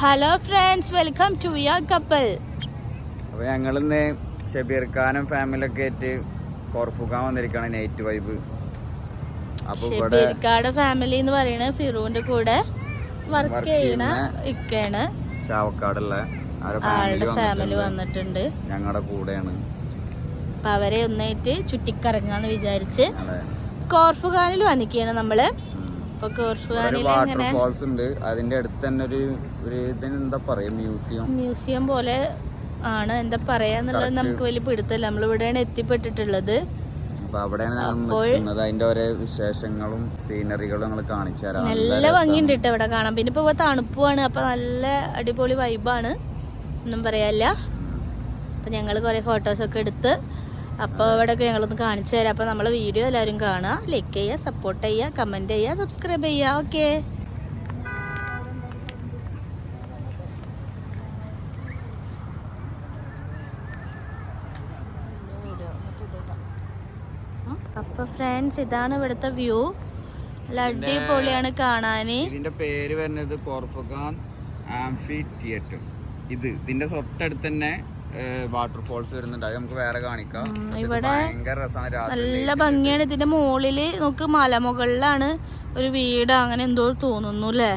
Hello friends welcome to your അപ്പോൾ ഞങ്ങൾ ഷബീർ ഖാനും ഫാമിലിയൊക്കെ ആയിട്ട് കോർഫുക്കാൻ വന്നിരിക്കുകയാണ് നൈറ്റ് വൈബ് അപ്പോൾ ഇവിടെ ഷബീർക്കാട് ഫാമിലി എന്ന് പറയുന്നത് ഫിറൂന്റെ കൂടെ വർക്ക് ചെയ്യണ ഇക്കാണ്. ചാവക്കാടുള്ള ആളുടെ ഫാമിലി വന്നിട്ടുണ്ട്. ഞങ്ങളുടെ കൂടെയാണ്. അപ്പം അവരെ ഒന്നായിട്ട് ചുറ്റിക്കറങ്ങാന്ന് വിചാരിച്ച് കോർഫുഖാനിൽ വന്നിക്കുകയാണ് നമ്മൾ. വാട്ടർ ഫാൾസ് ഉണ്ട്. അതിന്റെ അടുത്ത് തന്നെ ഒരു ഒരു എന്താ പറയാ മ്യൂസിയം? മ്യൂസിയം പോലെ ആണ്. എന്താ പറയാന്നുള്ളത്. നമുക്ക് വലിയ പിടുത്തല്ല നമ്മൾ ഇവിടെയാണ് എത്തിപ്പെട്ടിട്ടുള്ളത്. അപ്പൊ അവിടെയാണ് നിൽക്കുന്നത് അതിന്റെ ഓരോ വിശേഷങ്ങളും സീനറികളും ഞങ്ങൾ കാണിച്ചു തരാം. നല്ല. ഭംഗിയുണ്ട് കേട്ടോ ഇവിടെ കാണാൻ. പിന്നെ ഇപ്പൊ ഇവിടെ തണുപ്പുമാണ് അപ്പൊ നല്ല അടിപൊളി വൈബാണ് ഒന്നും പറയാല്ല. അപ്പൊ ഞങ്ങൾ കുറെ ഫോട്ടോസ് ഒക്കെ എടുത്ത് അപ്പോൾ ഇവിടെയൊക്കെ ഞങ്ങളൊന്ന് കാണിച്ചു തരാം. അപ്പോൾ നമ്മൾ വീഡിയോ എല്ലാവരും കാണുക. ലൈക്ക് ചെയ്യുക സപ്പോർട്ട് ചെയ്യുക കമന്റ് ചെയ്യുക സബ്സ്ക്രൈബ് ചെയ്യുക. ഓക്കെ അപ്പൊ ഫ്രണ്ട്സ് ഇതാണ് ഇവിടുത്തെ വ്യൂ അടിപൊളിയാണ് കാണാന്. ഇതിന്റെ പേര് വരുന്നത് കോർഫുഖാൻ ആംഫി തിയേറ്റർ ഇത് ഇതിന്റെ തൊട്ടടുത്ത് തന്നെ വാട്ടർഫോൾസ് വരുന്നുണ്ട്. അത് നമുക്ക് വേറെ കാണിക്കാം. ഇവിടെ നല്ല ഭംഗിയാണ്. ഇതിന്റെ മുകളിൽ നമുക്ക് മലമുകളിലാണ് ഒരു വീട്. അങ്ങനെ എന്തോ തോന്നുന്നു അല്ലേ?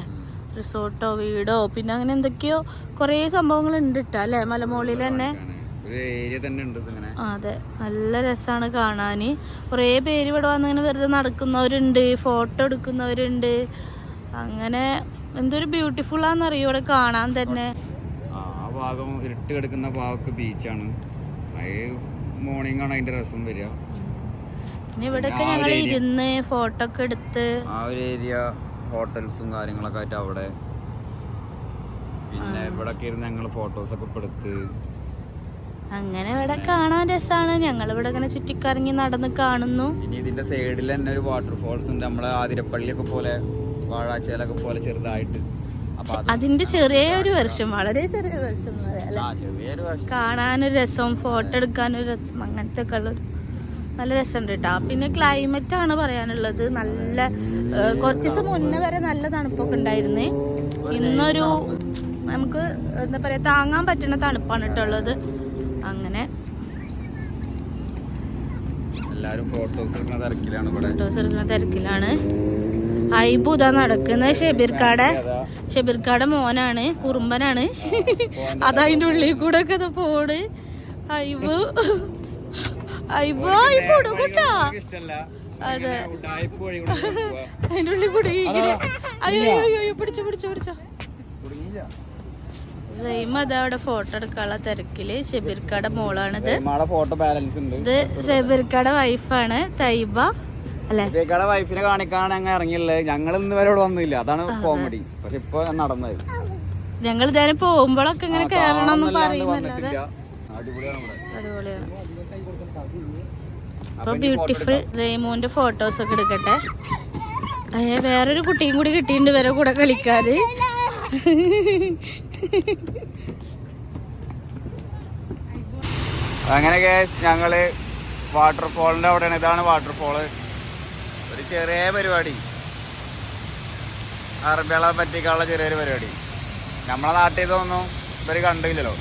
റിസോർട്ടോ വീടോ? പിന്നെ അങ്ങനെ എന്തൊക്കെയോ കുറേ സംഭവങ്ങൾ ഉണ്ട് കേട്ടോ അല്ലേ? മലമുകളിൽ തന്നെ. അതെ. നല്ല രസമാണ് കാണാന്. കുറേ പേര് ഇവിടെ വന്ന് ഇങ്ങനെ വെറുതെ നടക്കുന്നവരുണ്ട് ഫോട്ടോ എടുക്കുന്നവരുണ്ട്. അങ്ങനെ എന്തൊരു ബ്യൂട്ടിഫുൾ ആണെന്നറിയോ ഇവിടെ കാണാൻ തന്നെ. ഭാഗം ഇരുട്ട് കിടക്കുന്ന ഭാഗമൊക്കെ ബീച്ചാണ് അത് മോർണിംഗ് ആണ് അതിന്റെ രസം വരിക. ഇവിടെയൊക്കെ ഞങ്ങൾ. ഇരുന്ന് ഫോട്ടോ ഒക്കെ എടുത്ത് ആ ഒരു ഏരിയ ഹോട്ടൽസും കാര്യങ്ങളൊക്കെ ആയിട്ട് അവിടെ. പിന്നെ ഇവിടെ ഒക്കെ ഇരുന്ന് ഞങ്ങൾ ഫോട്ടോസ് ഒക്കെ എടുത്ത്. അങ്ങനെ ഇവിടെ കാണാൻ രസമാണ് ഞങ്ങൾ ഇവിടെ ഇങ്ങനെ ചുറ്റിക്കറങ്ങി നടന്ന് കാണുന്നു. ഇനി ഇതിന്റെ സൈഡിൽ തന്നെ ഒരു വാട്ടർഫോൾസ് ഉണ്ട്. നമ്മളെ ആതിരപ്പള്ളിയൊക്കെ പോലെ വാഴാച്ചേലൊക്കെ പോലെ ചെറുതായിട്ട്. അതിന്റെ ചെറിയൊരു വർഷം വളരെ ചെറിയ വർഷം എന്ന് പറയാം കാണാനൊരു രസം ഫോട്ടോ എടുക്കാനൊരു രസം അങ്ങനത്തെ ഒക്കെ ഉള്ളൊരു നല്ല രസമുണ്ട് കേട്ടോ. പിന്നെ ക്ലൈമറ്റ് ആണ് പറയാനുള്ളത്. നല്ല കുറച്ച് ദിവസം മുന്നേ വരെ നല്ല തണുപ്പൊക്കെ ഉണ്ടായിരുന്നേ. ഇന്നൊരു നമുക്ക് എന്താ പറയാ താങ്ങാൻ പറ്റുന്ന തണുപ്പാണ് കേട്ടോ ഉള്ളത്. അങ്ങനെ. എല്ലാരും ഫോട്ടോസ് എടുക്കുന്ന തിരക്കിലാണ് ഫോട്ടോസ് എടുക്കുന്ന തിരക്കിലാണ്. ഐബു ഇതാ നടക്കുന്നത് ഷെബീർക്കാടെ. ഷെബീർക്കാടെ മോനാണ് കുറുമ്പനാണ്. അതതിന്റെ ഉള്ളിൽ കൂടെ ഒക്കെ ഇത് പോണ്. ഐബു ഐബു ഐബു കൊടുക്കട്ടാ എനിക്ക് ഇഷ്ടല്ല അതെ. അതിന്റെ ഉള്ളിൽ കൂടെ ഇങ്ങനെ. അയ്യോ അയ്യോ അയ്യോ പിടിച്ചോ പിടിച്ചോ പിടിച്ചോ. കുടുങ്ങിയില്ല. അതാ അവിടെ ഫോട്ടോ എടുക്കാനുള്ള തിരക്കിൽ. ഷെബീർക്കാടെ മോളാണിത്. ഫോട്ടോ ബാലൻസ് ഉണ്ട്. ഇത് ഷെബീർക്കാടെ വൈഫാണ് തൈബ. ഇതേക്കാടെ വൈഫിനെ കാണിക്കാനാണ് ഞങ്ങൾ ഇറങ്ങിയുള്ളത്. ഞങ്ങൾ ഇന്ന് വരെ ഇവിടെ വന്നില്ല. അതാണ് കോമഡി പക്ഷെ ഇപ്പൊ നടന്നത്. ഞങ്ങൾ ഇതേ പോകുമ്പോഴൊക്കെ ഇങ്ങനെ ആ, കേറണം എന്ന് കാണാനല്ലാണ്ട് അടിപൊളിയാണ് അടിപൊളിയാണ്. അപ്പൊ ബ്യൂട്ടിഫുൾ റെയ്മോന്റെ ഫോട്ടോസ് ഒക്കെ എടുക്കട്ടെ. അയ്യ വേറൊരു കുട്ടിയും കൂടി കിട്ടിയിട്ടുണ്ട് വരെ കൂടെ കളിക്കാറ് അങ്ങനെ ഞങ്ങൾ വാട്ടർഫോളിന്റെ അവിടെയാണ്. ഇതാണ് വാട്ടർഫോൾ ചെറിയ പരിപാടി. അറബികളെ പറ്റിക്കാനുള്ള ചെറിയൊരു പരിപാടി. നമ്മളെ നാട്ടിൽ ഇതൊന്നും ഇവർ കണ്ടില്ലല്ലോ.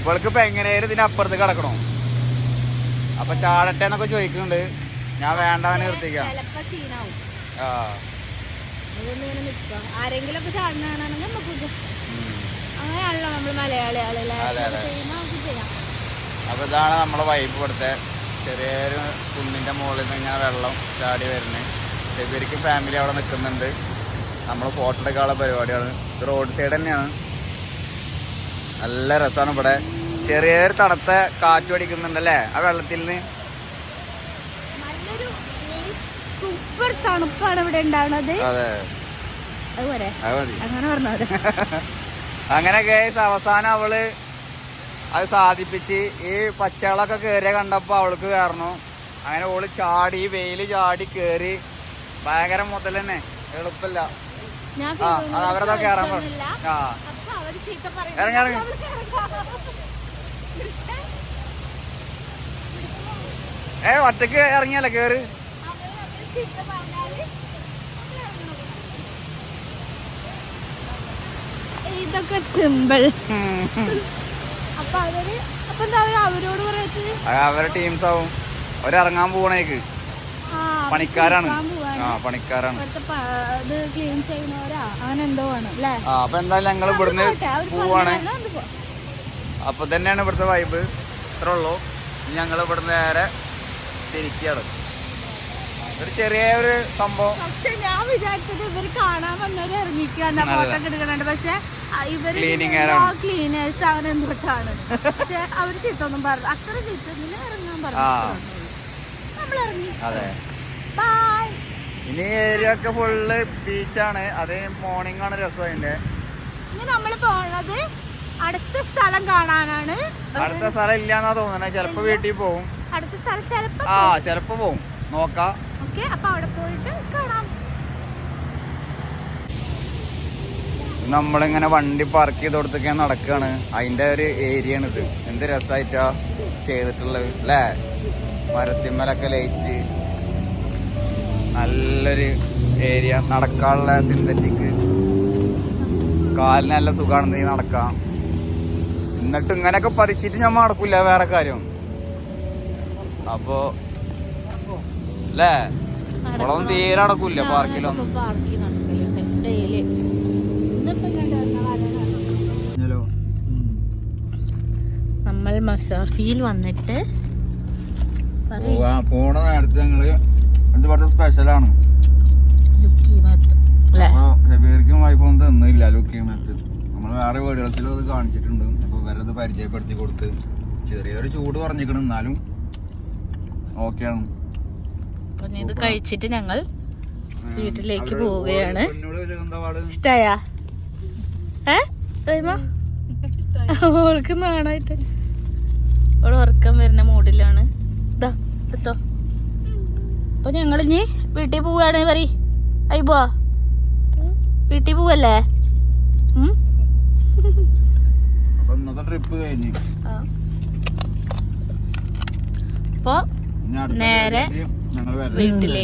ഇവൾക്ക് ഇപ്പൊ എങ്ങനെയായാലും ഇതിനപ്പുറത്ത് കിടക്കണോ? അപ്പൊ ചാടട്ടെ എന്നൊക്കെ ചോദിക്കുന്നുണ്ട്. ഞാൻ വേണ്ടവനെ നിർത്തിക്കാം. ആ. ആരെങ്കിലും അപ്പൊ ഇതാണ് നമ്മളെ വൈബ് ഇവിടുത്തെ. ചെറിയൊരു കുന്നിന്റെ മുകളിൽ നിന്ന് ഇങ്ങനെ വെള്ളം ചാടി വരുന്നത് ശരിക്കും ഫാമിലി അവിടെ നിൽക്കുന്നുണ്ട് നമ്മൾ ഫോട്ടോ എടുക്കാനുള്ള പരിപാടിയാണ്. ഇത് റോഡ് സൈഡ് തന്നെയാണ്. നല്ല രസമാണ് ഇവിടെ. ചെറിയൊരു തണുത്ത കാറ്റ് അടിക്കുന്നുണ്ടല്ലേ ആ വെള്ളത്തിൽ നിന്ന് സൂപ്പർ തണുപ്പാണ് ഇവിടെ ഉണ്ടാവുന്നത് അതെ. അങ്ങനെ പറഞ്ഞത് അങ്ങനെ കേസ് അവസാനം അവൾ അത് സാധിപ്പിച്ച് ഈ പച്ചകളൊക്കെ കയറിയ കണ്ടപ്പോൾ അവൾക്ക് കയറണു അങ്ങനെ ഓൾ ചാടി വെയിൽ ചാടി കയറി ഭയങ്കര മുതൽ തന്നെ എളുപ്പല്ല. ഞാൻ ആ അത് അവരതാ കയറാൻ പറഞ്ഞു. ആ. ഇറങ്ങി ഇറങ്ങി. ഏ ഒറ്റയ്ക്ക് ഇറങ്ങിയല്ലേ കേറ്? ഇതൊക്കെ സിമ്പിൾ. അപ്പൊ അവർ അപ്പൊ എന്താ പറയാ അവരോട് അവരെ ടീംസ് ആവും. അവരിറങ്ങാൻ പോണേക്ക് പണിക്കാരാണ്. ആ പണിക്കാരാണ്. ഇത് ക്ലീൻ ചെയ്യുന്നവരാ. അങ്ങനെ എന്തോ ആണ് അല്ലേ? ആ അപ്പൊ എന്തായാലും ഞങ്ങൾ ഇവിടുന്ന് പോവാണ്. അപ്പൊ തന്നെയാണ് ഇവിടുത്തെ വൈബ് ഇത്ര ഉള്ളൂ. ഞങ്ങൾ ഇവിടുന്ന് നേരെ തിരിക്കുകയാണ് ഒരു ചെറിയ ഒരു സംഭവം. പക്ഷെ ഞാൻ വിചാരിച്ചത് ഇവർ കാണാൻ വന്നവര് ഇറങ്ങിക്കാൻ ഫോട്ടോ എടുക്കുന്നുണ്ട്. പക്ഷെ ഇവർ. ക്ലീനേഴ്സ് അങ്ങനെ എന്തൊട്ടാണ് പക്ഷെ അവർ ചീത്തൊന്നും പറഞ്ഞു അത്ര ചീത്തൊന്നും ഇറങ്ങാൻ. പറഞ്ഞു നമ്മൾ ഇറങ്ങി അതെ. ബൈ ഇനി ഏരിയ ഒക്കെ ഫുള്ള് ബീച്ചാണ് അത് മോർണിംഗ് ആണ് രസം അതിന്റെ ഇനി നമ്മൾ പോണത് അടുത്ത സ്ഥലം കാണാനാണ്. അടുത്ത സ്ഥലം ഇല്ലാന്നാ തോന്നുന്നത് ചിലപ്പോ വീട്ടിൽ പോവും. അടുത്ത സ്ഥലം ചിലപ്പോ ആ ചിലപ്പോ പോവും. നോക്കാം. ഓക്കെ അപ്പൊ അവിടെ പോയിട്ട് കാണാം. നമ്മളിങ്ങനെ വണ്ടി പാർക്ക് ചെയ്ത് കൊടുത്തൊക്കെ നടക്കുകയാണ് അതിന്റെ ഒരു ഏരിയ ആണ് ഇത്. എന്ത് രസമായിട്ടാ ചെയ്തിട്ടുള്ളത് അല്ലേ? മരത്തിന്മേലൊക്കെ ലൈറ്റ് നല്ലൊരു ഏരിയ നടക്കാനുള്ള സിന്തറ്റിക് കാലിന് നല്ല സുഖമാണ് നീ നടക്കാം. എന്നിട്ട് ഇങ്ങനെയൊക്കെ പതിച്ചിട്ട് ഞാൻ നടക്കൂല വേറെ കാര്യം. അപ്പോ അല്ലേ? ഇവളൊന്നും തീരെ നടക്കൂല പാർക്കിലൊന്നും മസാഫിയിൽ വന്നിട്ട് പറയ്. പോണ നേരത്തെ ഞങ്ങൾ എന്ത് പറഞ്ഞ സ്പെഷ്യലാണ്? ഷബീർക്കും വൈഫൊന്നും തന്നില്ല ലുക്കി മെത്ത് നമ്മൾ വേറെ വീടുകളിലും അത് കാണിച്ചിട്ടുണ്ട്. അപ്പൊ ഇവരത് പരിചയപ്പെടുത്തി കൊടുത്ത് ചെറിയൊരു ചൂട് കുറഞ്ഞിക്കണം എന്നാലും ഓക്കെയാണ് ഇത് കഴിച്ചിട്ട് ഞങ്ങൾ വീട്ടിലേക്ക് പോവുകയാണ്. ഇഷ്ടായ? ഏ? ഓൾക്ക് നാണായിട്ട്. ഓൾ ഉറക്കം വരുന്ന മൂഡിലാണ്. ഇതാ എടുത്തോ. അപ്പൊ ഞങ്ങൾ ഇനി വീട്ടിൽ പോവാണ് പറ അയ്യോ വീട്ടിൽ പോവല്ലേ? അപ്പൊ നേരെ വീട്ടിലേക്ക്.